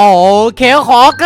โอเคขอก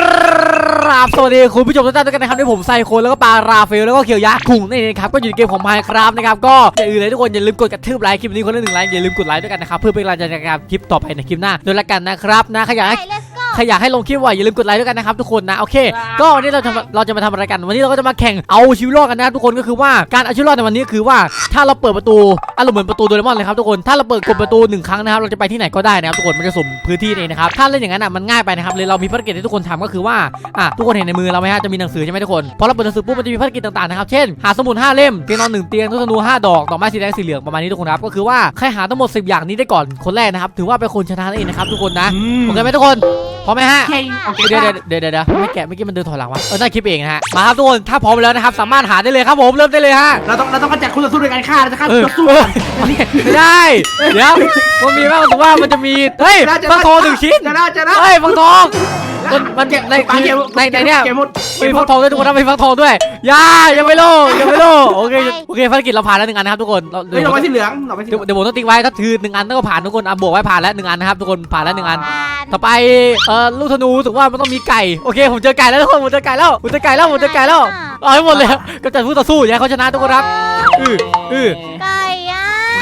ราบสวัสดีคุณผู้ชมทุกท่านด้วยกันนะครับที่ผมไซโคนแล้วก็ปาราเฟลแล้วก็เขียวยะถุงนี่นะครับก็อยู่ในเกมของ Minecraft นะครับก็อย่าอื่นเลยทุกคนอย่าลืมกดกระทืบไลค์คลิปนี้คนละหนึ่งไลค์อย่าลืมกดไลค์ด้วยกันนะครับเพื่อเป็นกำลังใจในการคลิปต่อไปในคลิปหน้าด้วยละกันนะครับนะใครอยากให้ let's go ใครอยากให้ลงคลิปไว้อย่าลืมกดไลค์ด้วยกันนะครับทุกคนนะโอเค ก็วันนี้เราจะมาเราจะมาทำอะไรกัน วันนี้เราก็จะมาแข่งเอาชีวิตรอดกันนะครับทุกคนก็คือว่าการเอาชีวิตรอดในวันนี้คือว่าถ้าเราเปิดประตูอารมณ์เหมือนประตูโดเรมอนเลยครับทุกคนถ้าเราเปิดกดประตูหนึ่งครั้งนะครับเราจะไปที่ไหนก็ได้นะครับทุกคนมันจะสุ่มพื้นที่เองนะครับถ้าเล่นอย่างนั้นอะมันง่ายไปนะครับเลยเรามีภารกิจให้ทุกคนทำก็คือว่าอะทุกคนเห็นในมือเราไหมฮะจะมีหนังสือใช่ไหมทุกคนพอเราเปิดหนังสือปุ๊บมันจะมีภารกิจต่างๆนะครับเช่นหาสมุด5เล่มเตียงนอนหนึ่งเตียงลูกธนู5ดอกดอกไม้สีแดงสีเหลืองประมาณนี้ทุกคนครับก็คือว่าใครหาทั้งหมด 10 อย่างนี้ได้ก่อนคนแรกนะครับถือว่าเป็นคนชนะนั่นเองนะครับทุกคนนะโอเคไหมทุกคนพร้อมไหมฮะโอเคโอเคเดี๋ยวเดี๋ยวเดี๋ยวเดี๋ยวไม่แกะเมื่อกี้มันเดินถอยหลังวะเออน่าคลิปเองนะฮะ มาครับทุกคนถ้าพร้อมแล้วนะครับสามารถหาได้เลยครับผมเริ่มได้เลยฮะเราต้องเราต้องกระจัดคู่ต่อสู้ด้วยการฆ่าเราจะฆ่าเออต่อสู้ เออกันไม่ได้เดี๋ยวมันมีบ้างถือว่ามันจะมีเฮ้ยจะฟังทองหนึ่งชิ้นจะได้จะได้ เฮ้ยฟังทอง มันมันเก็บในปลาเก็บในในเนี่ยเก็บหมดมีฟักทองด้วยทุกคนนะมีฟักทองด้วยอย่าอย่าไปโลอย่าไปโลโอเคโอเคภารกิจเราผ่านแล้วหนึ่งอันนะครับทุกคนเราเฮ้ยเดี๋ยวเราไปสีเหลืองเราไปสีเหเดี๋ยวลืองเดี๋ยวผมต้องติ๊กไว้ถ้าถือหนึ่งอันต้องผ่านทุกคนอะบวกไว้ผ่านแล้วหนึ่งอันนะครับทุกคนผ่านแล้วหนึ่งอัน ต่อไปเอ่อลูกธนูรู้สึกว่ามันต้องมีไก่โอเคผมเจอไก่แล้วทุกคนผมเจอไก่แล้วผมเจอไก่แล้วผมเจอไก่แล้วเอาให้หมดเลยก็จะพูดต่อสู้อย่าให้เขาชนะทุกคนครับอืออือไก่อะโอ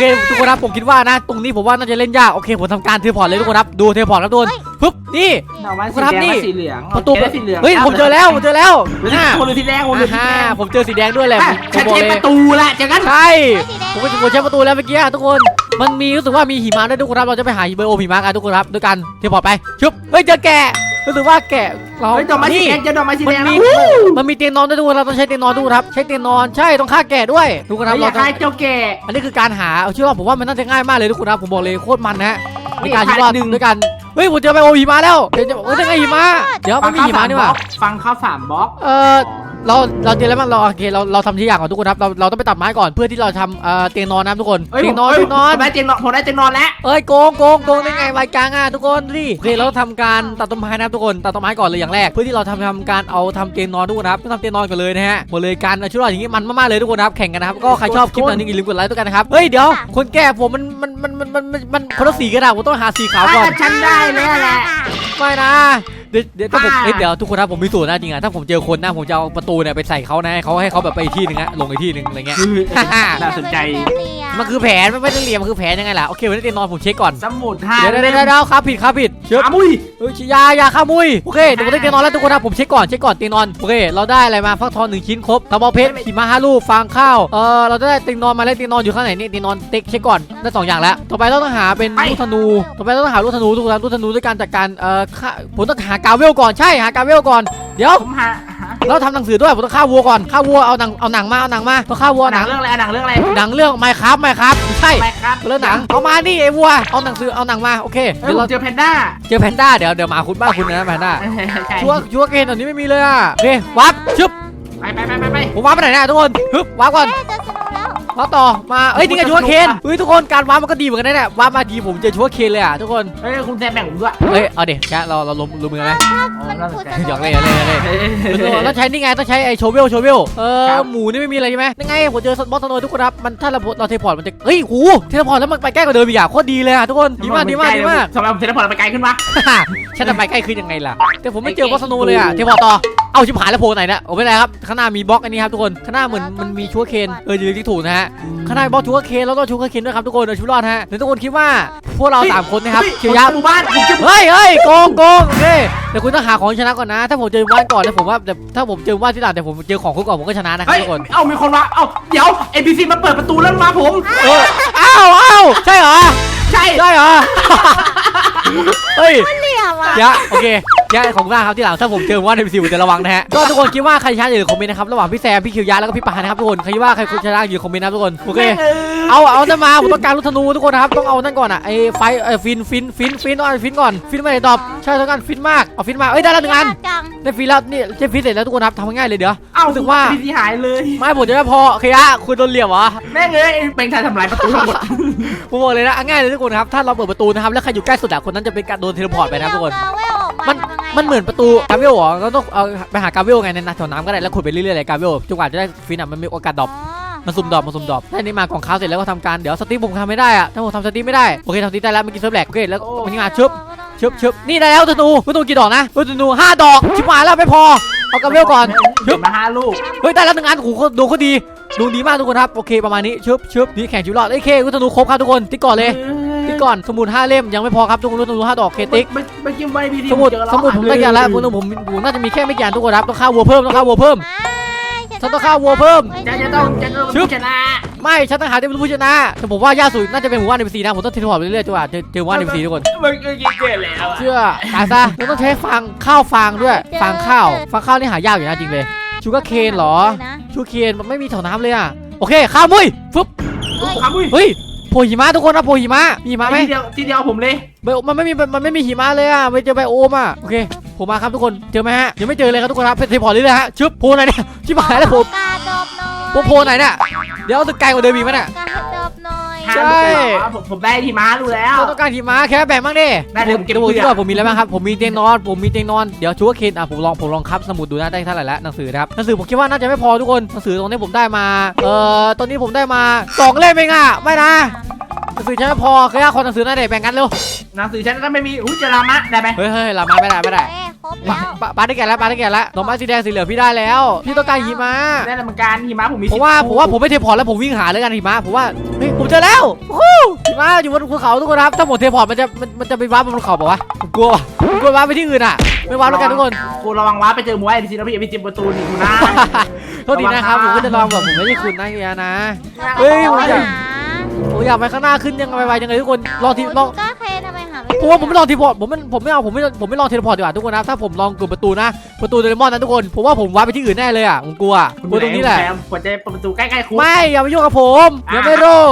เคทุกคนครับผมคิดว่านะ ตรงนี้ผมว่าน่าจะเล่นยากโอเคผมทำการเทเลพอร์ตเลยทุกคนครับดูเทเลพอร์ตครับทุกคนปึ๊บนี่เราไม้คสีรับแดงนี่ไม้สีเหลืองประตูโอเคได้สีเหลืองเฮ้ยผมเจอแล้วผมเจอแล้วหรือน่าคนหรือสีแดงคนหรือสีอ่าแดงผมเจอสีแดงด้วยแหละอะผมฉันบอกใช้เลปยระตูแหละเจอกันใช่สีแดงผมผมใช้ประตูแล้วเมื่อกี้อะทุกคนมันมีรู้สึกว่ามีหิมะด้วยทุกคนครับเราจะไปหาเบอร์โอหิมะกันทุกคนครับด้วยกันเทเลพอร์ตไปชึบเฮ้ยเจอแกะ รู้สึกว่าแกะเราเฮ้ยดอกไม้สีนี่แดงเจอดอกไม้สีมันแดงมีแล้วมันมีเตียงนอนด้วยทุกคนเราต้องใช้เตียงนอนด้วยครับ ใช้เตียงนอนใช่ต้องฆ่าแกะด้วยทุกคนครับอเรายากต้องให้เจ้าแก่ อันนี้คือการหาเอาชื่อว่าผมว่ามันน่าจะง่ายมากเลยทุกคนครับผมบอกเลยโคตรมันนะฮะในการที่ว่าหนึ่งด้วยกันเฮ้ยผมเจอไบโอหิมะแล้วเดี๋ยวจะเฮ้ยได้ไงหิมะเดี๋ยวมันมีหิมะนี่หว่า ฟังข้าวสามบล็อก เออ เราเราเจอแล้วมั้งเราโอเคเราเราทำที่อย่างก่อนทุกคนครับเราเราต้องไปตัดไม้ก่อนเพื่อที่เราทำเอ่อเตียงนอนนะทุกคนเฮ้ยเตียงนอนฮ้เตียงนอน ผมได้เตียงนอนผมได้เตียงนอนแล้ว เอ้ยโกงโกงโกงได้ไงใบกลางอะทุกคนดูดิโอเคเราทำการตัดต้นไม้นะครับทุกคนตัดต้นไม้ก่อนเลยอย่างแรก เพื่อที่เราทำทำการเอาทำเตียงนอนทุกคนครับต้องทำเตียงนอนกันเลยนะฮะหมดเลยการเอาชุดนอนอย่างงี้มันมากๆเลยทุกคนครับแข่งกันนะครับก็ใครชอบคลิปนี้อย่าลืมกดไลค์ด้วยกันนะครับเฮ้ยเดี๋ยวคนแก่ผมมันมันมันมันมันมันมันคนละสีกันอะผมต้องหาสีขาวก่อนฉันได้แล้วแหละไม่นะ เดี๋ยวเดี๋ยวถ้าผมอ่าเอ้ยเดี๋ยวทุกคนครับผมมีสูตรนะจริงอะถ้าผมเจอคนนะผมจะเอาประตูเนี่ยไปใส่เขานะให้เขาให้เขาแบบไปอีกที่หนึ่งอะลงอีกที่หนึ่งอะไรเงี้ย น่าสนใจ มันคือแผนมันไม่ได้เรียนมันคือแผนยังไงล่ะโอเควันนี้เตียงนอนผมเช็คก่อนสมุดห้าเดี๋ยวเดี๋ยวเดี๋ยวเดี๋ยวครับผิดครับผิดเชื่ออามุยเฮ้ยยายาข้ามุยโอเคเดี๋ยวผมได้เตียงนอนแล้วทุกคนนะผมเช็คก่อนเช็คก่อนเตียงนอนโอเคเราได้อะไรมาฟักทองหนึ่งชิ้นครบกระบอกเพชรหิมะห้าลูกฟางข้าวเออเราได้เตียงนอนมาแล้วเตียงนอนอยู่ข้างไหนนี่เตียงนอนเต็กเช็คก่อนได้สองอย่างแล้วต่อไปเราต้องหาเป็นลูกธนูต่อไปเราต้องหาลูกธนูทุกคนครับลูกธนูด้วยการจัดการเอ่อฆ่าผมต้องหากาเวลก่อนใช่หากาเวลก่อนเดี๋ยวผมหาหา เราทำหนังสือด้วยผมต้องฆ่าวัวก่อนฆ่าวัวเอาหนังเอาหนังมาเอาหนังมาต้องฆ่าวัวหหนันังงเรื่องอะไรหนังเรื่องอะไรหนังเรื่องไมครับไมครับใช่ไปครับเรื่องหนังเอามานี่ไอ้วัวเอาหนังสือเอาหนังมาโอเคเฮ้ยเดี๋ยวผเรามเจอแพนด้าเจอแพนด้าเดี๋ยวเดี๋ยวมาคุณบ้านคุณนะแพนด้าใช่ชัวร์ชัวร์เกนตอนนี้ไม่มีเลยอะโอเควับชึบไปไปไปไปไปผมวับไปไหนเนี่ยทุกคนฮึบวับก่อน เอ๊ะเจอสนุกแล้ว วับต่อมาเอ้ยนี่ไงชัวร์เคนเฮ้ยทุกคนการวับมันก็ดีเหมือนกันนะเนี่ยวับมาทีผมเจอชัวร์เคนเลยอะทุกคนเฮ้ยคุณแซมแบ่งผมด้วยเฮ้ยเอาเดี๋ยวแกเราเราลงลงมือไหมมันพูดสหยนุอกกเล่นหยอกเล่นหยอกเล่นต้องใช้นี่ไงต้องใช้ไอ้โชเวลโชเวลเออครับหมูนี่ไม่มีอะไรใช่ไหมนี่ไงผมเจอบอสโนทุกคนครับมันถ้าเราเราเทพอร์ตมันจะเฮ้ยหูเทพอร์ตแล้วมันไปใกล้กว่าเดิมอีกอะโคตรดีเลยอะทุกคนดีมากดีมากดีมากสำหรับผมเทเลพอร์ตไปไกลขึ้นปะฉันจะไปใกล้ขึ้นยังไงล่ะแต่ผมไม่เจอบอสโนเลยอะเทพอร์ตต่อเอาชิบหายแล้วโผล่ไหนเนี่ยโอ้ไม่เป็นไรครับข้างหน้ามีบล็อกอันนี้ครับทุกคนข้างหน้าเหมือนมันมีชัวร์เคนเอออยู่ที่ถูกนะฮะข้างหน้ามีบล็อกชัวร์เคนแล้วก็ชัวร์เคนด้วยครับทุกคนเออชุดรอดฮะเดี๋ยวทุกคนคิดว่าพวกเราสามคนนะครับเขียวยาหมู่บ้านผมจะเฮ้ยเฮ้ยโกงโกงโอเคเดี๋ยวคุณต้องหาของชนะก่อนนะ ถ้าผมเจอบ้านก่อนแล้วผมว่าแต่ถ้าผมเจอบ้านที่หลังแต่ผมเจอของคุณก่อนผมก็ชนะนะครับเฮ้ยทุกคนเอ้ามีคนมาเอ้าเดี๋ยว NPC มาเปิดประตูแล้วมาผมเอออ้าวอ้าวใช่เหรอใช่ใช่เหรอเฮ้ยเหลี่ยมอะยะโอเค ยะของหน้าครับที่หลังถ้าผมเจอว่าในพีซีผมจะระวังนะฮะก็ทุกคนคิดว่าใครชนะอย่าลืมคอมเมนต์นะครับระหว่างพี่แซมพี่คิวยะแล้วก็พี่ปานะครับทุกคนใครคิดว่าใครชนะอย่าลืมคอมเมนต์นะครับทุกคนโอเคเออเอาเอานั่นมาผมต้องการลูกธนูทุกคนนะครับต้องเอานั่นก่อนอะไอ้ไฟเอ้ฟินฟินฟินฟินต้องเอาฟินก่อนฟินไม่ได้ตอบใช่ต้องการฟินมากเอาฟินมาเอ้ยได้แล้วหนึ่งอันจังได้ฟินแล้วนี่เจ๊ฟินเสร็จแล้วทุกคนครับทำง่ายๆเลยเดี๋ยวเอ้ารู้สึกว่า NPC หายเลยไม่ผมจะได้พอโอเคยะคุณโดนเหลี่ยมเหรอแม่งเลยเป็นชายทำลายประตูทั้งหมดผมบอกเลยนะง่ายเลยทุกคนครับถ้าเราเปิดประตูนะครับแล้วใครอยู่ใกล้สุดอะคนนั้นจะเป็นการโดนเทเลพอร์ตไปนะครับทุกคน มันมันเหมือนประตูกาเวลเหรอเราต้องเอาไปหากาเวลไงในนาแถวน้ำก็ได้แล้วขุดไปเรื่อยๆเลยกาเวลจนกว่าจะได้ฟินอะมันมีโอกาสดรอปมันสุ่มดรอปมันสุ่มดรอปได้นี่มากล่องข้าวเสร็จแล้วก็ทำการเดี๋ยวสตีฟผมทำไม่ได้อะถ้าผมทำสตีฟไม่ได้โอเคทำสตีฟได้แล้วเมื่อกี้เซิร์ฟแหลกโอเคแล้ววันนี้มาชุบชึบชึบนี่ได้แล้วธนูธนูกี่ดอกนะธนูห้าดอกชิบหายแล้วไม่พอเอากระเวลก่อนเก็บมาห้าลูกเฮ้ยได้แล้วหนึ่งอันโอ้โหดูเขาดีดูดีมากทุกคนครับโอเคประมาณนี้ชึบชึบนี่แข่งชิวรอดเอ้ยเคธนูครบครับทุกคนติ๊กก่อนเลย ติ๊กก่อนสมุดห้าเล่มยังไม่พอครับทุกคนธนูห้าดอกเคติ๊กไปไปกินไวพีทีสมุดสมุดผมได้กี่อันแล้วผมผมผมน่าจะมีแค่ไม่กี่อันทุกคนครับต้องฆ่าวัวเพิ่มต้องฆ่าวัวเพิ่มฉันต้องฆ่าวัวเพิ่มจะจะต้องจะต้องชึบชนะไม่ฉันต้องหาเทพผู้ชนะแต่ผมว่ายากสุดน่าจะเป็นหมู่บ้านเอ็มซีนะผมต้องเทเลพอร์ตไปเรื่อยๆจนกว่าจะเจอหมู่บ้านเอ็มซีทุกคนมันก็ยิงเกินแล้วอะเชื่อตายซะเราต้องใช้ฟางข้าวฟางด้วยฟางข้าวฟางข้าวนี่หายากอยู่นะจริงเลยชูการ์เคนเหรอชูเคนมันไม่มีแถวน้ำเลยอะโอเคข้าวมุ้ยฟึบครับอุ้ยเฮ้ย โผล่หิมะทุกคนนะโผล่หิมะมีหิมะไหมทีเดียวทีเดียวผมเลยไบโอมันไม่มีมันไม่มีหิมะเลยอะไม่เจอไบโอมอะโอเคผมมาครับทุกคนเจอไหมฮะยังไม่เจอเลยครับทุกคนครับเทเลพอร์ตเรื่อยๆฮะชึบโผล่ไหนเนี่ยชิบหายแล้วผมกาดอบหน่อยผมโผล่ไหนเนี่ยเดี๋ยวตึกไกลกว่าเดิมอีกไหมเนี่ยกาด อบหน่อยใช่ห้าลูกเลยเหรอผมผมได้ทีม้าดูแล้วเราต้องการหิมะแค่แบ่งบ้างดิได้เดี๋ยวผมเก็บดูเพื่อดีกว่าผมมีอะไรบ้างครับ ผมมีเตียงนอน ผมมีเตียงนอน เดี๋ยวชูว่าเคนอะผมลอง ผมลองคับสมุดดูนะได้เท่าไหร่แล้วหนังสือนะครับ หนังสือผมคิดว่าน่าจะไม่พอทุกคน หนังสือตรงนี้ผมได้มา เอ่อ ตอนนี้ผมได้มาสองเล่มเองอะ ไม่นะ หนังสือฉันไม่พอเคยเอาคนหนังสือหน้าเด็กแบ่งกันเร็ว หนังสือฉันก็ไม่มีอุ้ยจะรามะได้ไหมเฮ้ยเฮ้ยเรามาไม่ได้ไม่ได้ เอ้ยคร บปะแล้วปะปาได้แก่แล้วปาได้แก่แล้วดอกไม้สีแดงสีเหลืองพี่ได้แล้ว พี่ต้องการหิมะได้แล้วเหมือนกันทีม้าผมมีผมว่าสิบผมว่าผมไม่เทพอร์ตแล้วผมวิ่งหาเลยกันหิมะผมว่าเฮ้ยผมเจอแล้วโอ้โหหิมะอยู่บนภูเขาทุกคนครับถ้าหมดเทพอร์ตมันจะมันมันจะไปว้าร์ปบนเขาเปล่าวะผมกลัวว่ะผมกลัวว้าร์ปไปที่อื่นอะไม่ว้าร์ปแล้วกันทุกคนคุณระวังว้าไปเจอหมวยพีซีแล้วพี่พีซีประตูนี่คุณนะโทษทีนะครับผมก็จะลองแบบผมไม่ใช่คุณนะเฮียนะเฮ้เฮ้ยยผมอยากหาผมอยากไปข้างหน้าขึ้นยังไงไวๆยังไงทุกคนลองทีลองกาเคนทำไมหาไม่ ผมว่าผมไม่ลองทีพอร์ตผมไม่ผมไม่เอาผมไม่ผมไม่ลองเทเลพอร์ตดีกว่าทุกคนนะถ้าผมลองกดประตูนะประตูโดเรมอนนะทุกคนผมว่าผมว้าร์ปไปที่อื่นแน่เลยอะผมกลัวคุณกลัวตรงนี้แหละหัวใจเปิดประตูใกล้ๆคุณไม่อย่ามายุ่งกับผมอย่าไม่รู้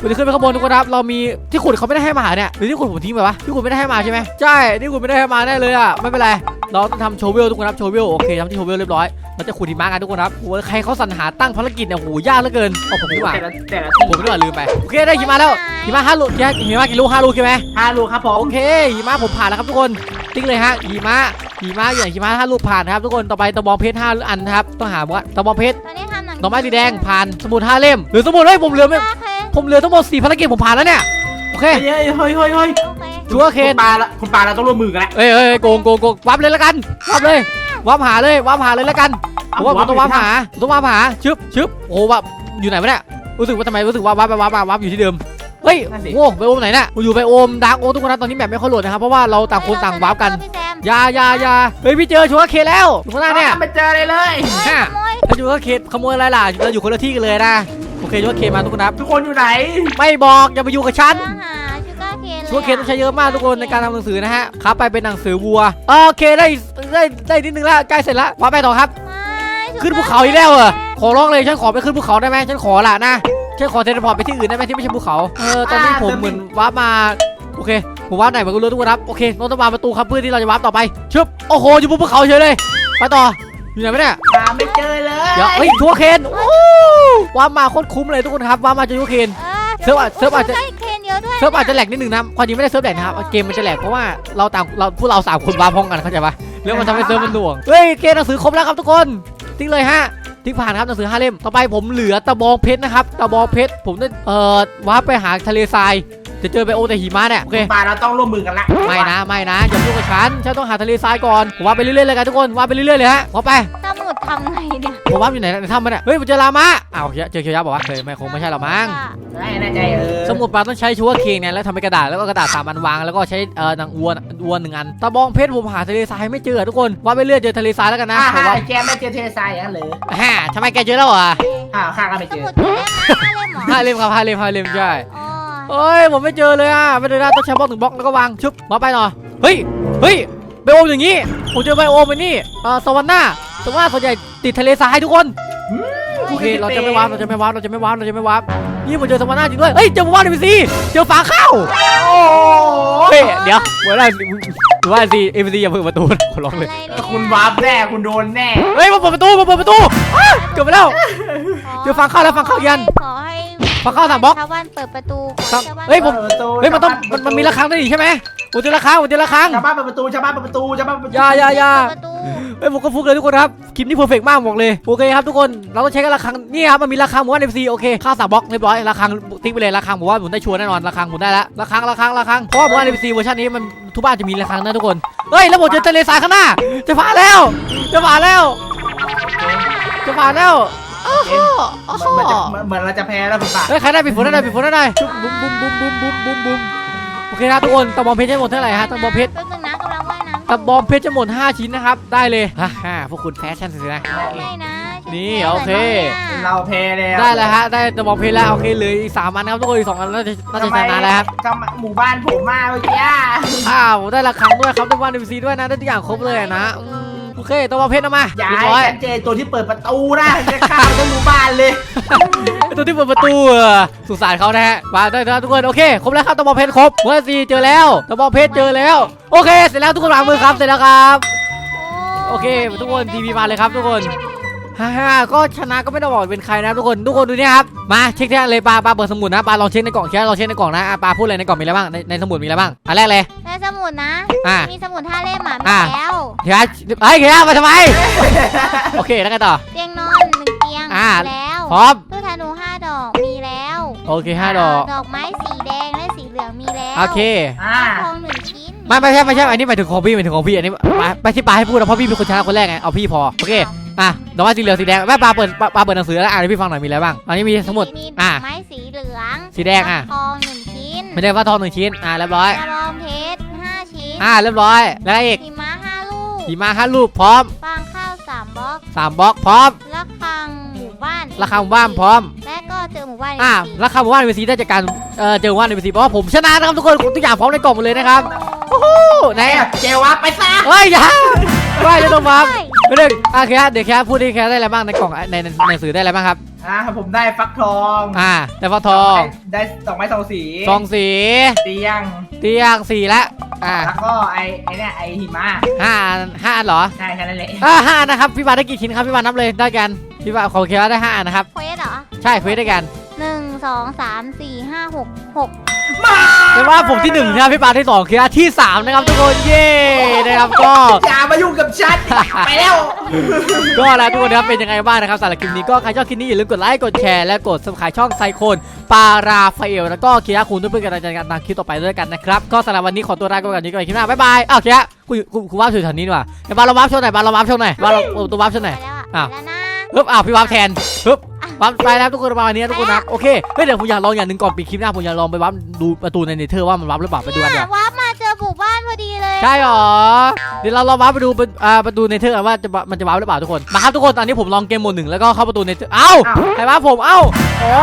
คุณจะขึ้นไปข้างบนทุกคนครับเรามีที่ขุดเขาไม่ได้ให้มาเนี่ยหรือที่ขุดผมทิ้งไปวะที่ขุดไม่ได้ให้มาใช่ไหมใช่ที่ขุดไม่ได้ให้มาแน่เลยอะไม่เป็นไรเราต้องทำโชว์เวลทุกคนครับโชว์เวลโอเคทำที่โชว์เวลเรียบร้อยเราจะขุดหิมะกันทุกคนครับโอ้โหใครเขาสรรหาตั้งภารกิจเนี่ยโหยากเหลือเกินเอาผมดีกว่าแต่ละแต่ละผมดีกว่าลืมไปโอเคได้หิมะแล้วหิมะห้าลูกแค่หิมะกี่ลูกห้าลูกใช่ไหมห้าลูกครับผมโอเคหิมะผมผ่านแล้วครับทุกคนติ๊กเลยฮะหิมะหิมะอย่างหิมะห้าลูกผ่านนะครับทุกคนต่อไปตะบองเพชรห้าอันนะครับต้องหาว่าตะบองเพชรตอนนี้ทำหนังดอกไม้สีแดงผ่านสมุดห้าเล่มหรือสมุดเฮ้ยผมเหลือไม่กาเคนผมเหลือทั้งหมดสี่ภารกิจผมผ่านแล้วเนี่ยโอเคเฮ้ยเฮ้ยเฮ้ยเฮ้ยโอเคชัวร์เคนณปลาละคุณปลาเราต้องร่วมมือกันแล้วเอ้ยเอ้ยโกงโกงโกงวับเลยละกันวับเลยวับหาเลยวับหาเลยละกันผมว่าผมต้องวับหาผมต้องวับหาชึบชึบโอ้วับอยู่ไหนวะเนี่ยรู้สึกว่าทำไมรู้สึกว่าวับไปวับมาวับอยู่ที่เดิม เฮ้ยโง่ไปโอมไหนเนี่ยผมอยู่ไปโอมดาร์กโอทุกคนนะตอนนี้แบบไม่ค่อยโหลดนะครับเพราะว่าเราต่างคนต่างวับกันพี่แซมอยาอยาอยาเฮ้ยพี่เจอชัวร์เคนแล้วอยู่ข้างหน้าเนี่ยไม่เจอเลยเลยฮะขโมยแล้วชัวร์เคนขโมยอะไรล่ะเราอยู่คนละที่กันเลยนะโอเคชัวร์เคนมาทุกคนครับทุกคนอยู่ไหน ไม่บอกอย่าไปอยู่กับฉันต้องหาชูการ์เคนเลยชัวร์เคนต้องใช้เยอะมากทุกคนในการทำหนังสือนะฮะครับไปเป็นหนังสือวัวโอเคได้ได้ได้นิดนึงแล้วใกล้เสร็จแล้วว่าไปต่อครับ ไม่ ขึ้นภูเขาอีกแล้วเหรอขอร้องเลยฉันขอไปขึ้นภูเขาได้ไหมฉันขอละนะ ฉันขอเทเลพอร์ตไปที่อื่นได้ไหมที่ไม่ใช่ภูเขา เออตอนนี้ผมเหมือนว้าร์ปมาโอเคผมว้าร์ปไหนมาก็รู้ทุกคนครับโอเคน้องต้องมาประตูครับเพื่อที่เราจะว้าร์ปต่อไปชึบโอ้โหอยู่บนภูเขาเฉยเลยไปต่ออยู่ไหนวะเนี่ยหาไม่เจอเลยเดี๋ยวเฮ้ยชัวร์เคนโอ้ว้าร์ปมาโคตรคุ้มเลยทุกคนครับว้าร์ปมาเจอชัวร์เคน เซิร์ฟอาจเซิร์ฟอาจจะได้เคนเยอะด้วยเซิร์ฟอาจจะแหลกนิดนึงนะความจริงไม่ได้เซิร์ฟแหลกนะครับเกมมันจะแหลกเพราะว่าเราต่างเราพวกเราสามคนว้าร์ปพร้อมกันเข้าใจปะแล้วมันทำให้เซิร์ฟมันหน่วงเฮ้ยเกมหนังสือครบแล้วครับทุกคนทิ้งเลยฮะ ทิ้งผ่านครับหนังสือห้าเล่มต่อไปผมเหลือตะบองเพชรนะครับตะบองเพชรผมได้เอ่อว้าร์ปไปหาทะเลทรายจะเจอไปโอแต่หิมะเนี่ยโอเคปลาเราต้องร่วมมือกันละไม่นะ ไม่นะ อย่ายุ่งกับฉัน ฉันต้องหาทะเลทรายก่อนผมว้าร์ปไปเรื่อยๆเลยกันทุกคนว้าร์ปไปเรื่อยๆเลยฮะว้าร์ปไปสมุด ทำไงเนี่ยผมว้าร์ปอยู่ไหนในถ้ำมันเนี่ยเฮ้ยผมเจอลามะอ้าวเจอเคียวยักษ์บอกว่าเฮ้ยไม่คงไม่ใช่หรอกมั้งไม่แน่ใจเออสมุดปลาต้องใช้ชัวร์เคนเนี่ยแล้วทำเป็นกระดาษแล้วก็กระดาษสามอันวางแล้วก็ใช้เอ่อหนังวัววัวหนึ่งอันตะบองเพชรผมหาทะเลทรายไม่เจอทุกคนว่าไปเรื่อยเจอทะเลทรายแล้วกันนะอ่าผมว่าแกไม่เจอเทเลซายอย่างนั้นเลยฮ่าทำไมแกเจอแล้วเหรอะอ่าข้าก็ไม่สเจอมุดกี่เล่มนะห้าเล่มเหรอห้าเล่มครับห้าเล่มห้าเล่มใช่อ๋อเอ้ยผมไม่เจอเลยอะไม่ได้นะต้องใช้บล็อกหนึ่งบล็อกแล้วก็วางชึบมาไปหน่อยเฮ้ยเฮ้ยไบ โอมอย่างงี้ ผมเจอไบโอมอันนี้เอ่อสวรรค์หน้าสวรรค์หน้าส่วนใหญ่ติดทะเลทรายทุกคนโอเคเราจะไม่วาร์ปเราจะไม่วาร์ปเราจะไม่วาร์ปเราจะไม่วาร์ปนี่ผมเจอสวรรค์หน้าจริงด้วยเฮ้ยเจอหมู่บ้านเอ็มซีเจอฝาข้าวโอ้เฮ้ยเดี๋ยวหมู่บ้านหมู่บ้านซีเอ็มซีอย่าเพิ่งประตูนะขอร้องเลยอะไรเนี่ยคุณวาร์ปแน่คุณโดนแน่เฮ้ยมาเปิดประตูมาเปิดประตูอ้าเกือบไปแล้วเดี๋ยวฟังเข้าแล้วฟังเข้ายันขอให้ ฟังเข้าสามบล็อก ชาวบ้านเปิดประตูฟังชาวบ้านเฮ้ยผม ปิดประตูเฮ้ยมันต้องมันมันมีระฆังด้วยนี่ใช่ไหมผมเจอระฆังผมเจอระฆัง ชาวบ้านเปิดประตูชาวบ้านเปิดประตูชาวบ้านเปิดประตูอย่าอย่าอย่า เปิดประตูเฮ้ยผมก็ฟุกเลยทุกคนครับคลิปนี้เพอร์เฟกมากบอกเลยโอเคครับทุกคนเราต้องใช้กันระฆังนี่ครับมันมีระฆังหมู่บ้านเอฟซีโอเคค่าสามบล็อกเรียบร้อยระฆังติ๊กไปเลยระฆังผมว่าผมได้ชัวร์แน่นอนระฆังผมได้แล้วระฆังระฆังระฆังเพราะว่าหมู่บ้านเอฟซีเวอร์ชันนี้มันทุกบ้านจะมีระฆังนะทุกคนเฮ้ยแล้วผมเจอทะเลทรายข้างหน้าจะผ่านแล้ว จะผ่านแล้วจะผ่านแล้ว โอ้โหโอ้โหเหมือนจะเหมือนเราจะแพ้แล้วคุณป่าเฮ้ยใครได้ปิดฝนได้ได้ปิดฝนได้ได้จุ๊บบุ้มบุ้มบุ้มบุ้มบุ้มบุ้มบุ้มโอเคครับทุกคนตะบอมเพชรจะหมดเท่าไหร่ฮะตะบอมเพชรแป๊บนึงนะกำลังว่ายน้ำตะบอมเพชรจะหมด5ชิ้นนะครับได้เลยฮ่าฮ่าพวกคุณแฟชั่นสินะไม่นะฉันี่แพ้โอเคลยเราแพ้แล้วได้แล้วฮะได้ตะบอมเพชรแล้วโอเคเหลยอีกสามอันนะครับทุกคนอีกสองอันน่าจะน่าจะชนะแล้วครับทำไมหมู่บ้านผมมาเมื่อกี้อ้าวได้ละครั้งด้วยครับได้วันดีซีด้วยนะได้ทุกอย่างครบเลยนะอืม โอเคตะบอมเพชรเอามาอย่าเรียบให้ร้อยฉันเจอตัวที่เปิดประตูนะจะฆ่าทั้งหมู่บ้านเลยไอ้ตัวที่เปิดประตูเออสุสานเขานะฮะมาได้แล้วทุกคนโอเคครบแล้วครับตะบอมเพชรครบเมื่อซีเจอแล้วตะบอมเพชรเจอแล้ว โอเค เสร็จแล้วทุกคนวางมือครับเสร็จแล้วครับ โอเค ทุกคนทีวีมาเลยครับทุกคน ฮ่าฮ่าก็ชนะก็ไม่ต้องบอกเป็นใครนะครับทุกคนทุกคนดูนี่ครับมาเช็คแท้เลยปลาปลาเปิดสมุดนะปลาลองเช็คในกล่องเช็คลองเช็คในกล่องนะอะปลาพูดอะไรในกล่องมีอะไรบ้างในในสมุดมีอะไรบ้างอันแรกเลย ในสมุดนะ อะ มีสมุดห้าเล่มอะมีอะ แล้ว เฮียเฮ้ยเฮียมาทำไม โอเคแล้วกันต่อ เตียงนอนหนึ่งเตียงอะ มีแล้วพร้อมตู้ธนูห้าดอกมีแล้วโอเคห้าดอกดอกไม้สีแดงและสีเหลืองมีแล้วโอเคอ่า ทองหนึ่งชิ้นไม่ไม่ใช่ไม่ใช่อันนี้หมายถึงของพี่หมายถึงของพี่อันนี้ปลาไม่ใช่ปลาให้พูดนะเพราะพี่เป็นคนชนะคนแรกไงเอาพี่พอโอเค อะดอกไม้สีเหลืองสีแดงแม่ปลาเปิดปลาปลาเปิดหนังสือแล้วอ่านให้พี่ฟังหน่อยมีอะไรบ้างอันนี้มีสมุดมีดอะอกไม้สีเหลืองสีแดงอะ ทองหนึ่งชิ้นไม่ได้ว่าทองหนึ่งชิ้นอะเรียบร้อย กระบองเพชรห้าชิ้นอะเรียบร้อย แล้วอะไรอีกหิมะห้าลูกหิมาห้าลูกพร้อมฟางข้าวสามบล็อกสามบล็อกพร้อมระฆังหมู่บ้านราคาหมู่บ้านพร้อม และก็เจอหมู่บ้านอ่าอีกราคาหมู่บ้านเวซีได้จากการเอ่อเจอหมู่บ้านเวซีเพราะว่าผมชนะนะครับทุกคนทุกอย่างพร้อมในกล่องหมดเลยนะครับโอ้โหไหนแอบอะเจวะไปซะเฮ้ยอย่าไม่จะต้องมา ใช่ ไม่ได้อะแค่เดี๋ยวแค่พูดดิแค่ได้อะไรบ้างในกล่องในในในหนังสือได้อะไรบ้างครับ อ่าผมได้ฟักทองอ่าได้ฟักทองได้ดอกไม้สองสีซองสีเตียงเตียงสี่ละอ่าแล้วก็ไอ้ไอ้เนี่ยไอ้หิมะห้าอันห้าอันเหรอใช่แค่นั้นแหละอ่าห้าอันนะครับพี่บาทได้กี่ชิ้นครับพี่บาทนับเลยได้กันพี่บาทของเคสได้ห้าอันนะครับเควสเหรอใช่เควสได้กันหนึ่งสองสามสี่ห้าหกหก แต่ว่าผมที่หนึ่งนะครับพี่บาทที่สองเคสที่สามนะครับทุกคนเย้นะครับก็ อย่ามายุ่งกับฉันไปแล้ว ก็แล้วทุกคนนะครับเป็นยังไงบ้างนะครับสำหรับคลิปนี้ก็ใครชอบคลิปนี้อย่าลืมกดไลค์กดแชร์และกด subscribe ช่องไซโคนปาราฟาเอลแล้วก็เคียร์คุณด้วยเพื่อเป็นกำลังใจในการตามคลิปต่อไปด้วยกันนะครับก็สำหรับวันนี้ขอตัวลาไปก่อนนี้ก่อนคลิปหน้าบ๊ายบายอ้าวเคียร์คุณคุณคุณว้าร์ปอยู่แถวนี้ดีกว่าเดี๋ยวบาร์เราว้าร์ปโชว์หน่อยบาร์เราว้าร์ปโชว์หน่อยบาร์เราเอาตัวว้าร์ปโชว์หน่อยไปแล้วอ้าอะวไปแล้วนะ ฮึบอ้าวพี่ว้าร์ปแทนฮึบว้าร์ปไปแล้วทุกคนประมาณนี้นะทุกคนนะโอเคเฮ้ยเดี๋ยวผมอยากลองอย่างหนึ่งก่อนปิดคลิปหน้าผมอยากลองไปว้าร์ปดูประตูในเนเธอร์ว่ามันว้าร์ปหรือเปล่าไปดูกันเดี๋ยวว้าร์ปมาเจอหมู่บ้านพอดีเลยใช่หรอเดี๋ยวเราลองมาไปดูเป็นอ่าประตูในเธอร์กันว่าจะมันจะว้าวหรือเปล่าทุกคนมาครับทุกคนตอนนี้ผมลองเกมโหมดหนึ่งแล้วก็เข้าประตูในเธอร์เอ้าอ้าวใครว้าผมเอ้าอ๋อ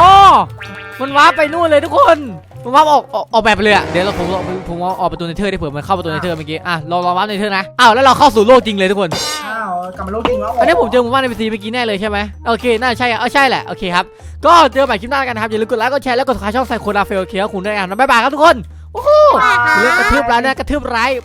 มันว้าไปนู่นเลยทุกคนมันว้าออกออกออกแบบไปเลยอะเดี๋ยวเราผมผมผมว่าออกประตูในเธอร์ได้เผื่อมันเข้าประตูในเธอร์เมื่อกี้อะลองลองว้าในเธอร์นะอ้าวแล้วเราเข้าสู่โลกจริงเลยทุกคนอ้าว กลับมาโลกจริงแล้วอันนี้ผมเจอหมู่บ้านในพีซีเมื่อกี้แน่เลยใช่ไหมโอเค น่าใช่อะเออใช่แหละ โอเคครับ ก็เจอใหม่คลิปหน้ากันนะครับ อย่าลืมกดไลค์ กดแชร์ แล้วกด subscribe ช่องไซโคนาเฟลเคลียร์คุณด้วยกันนะบ๊ายบายครับทุกคน โอ้โหบ๊ายบายค่ะเรื่องกระทืบไลค์นะกระทืบไลค์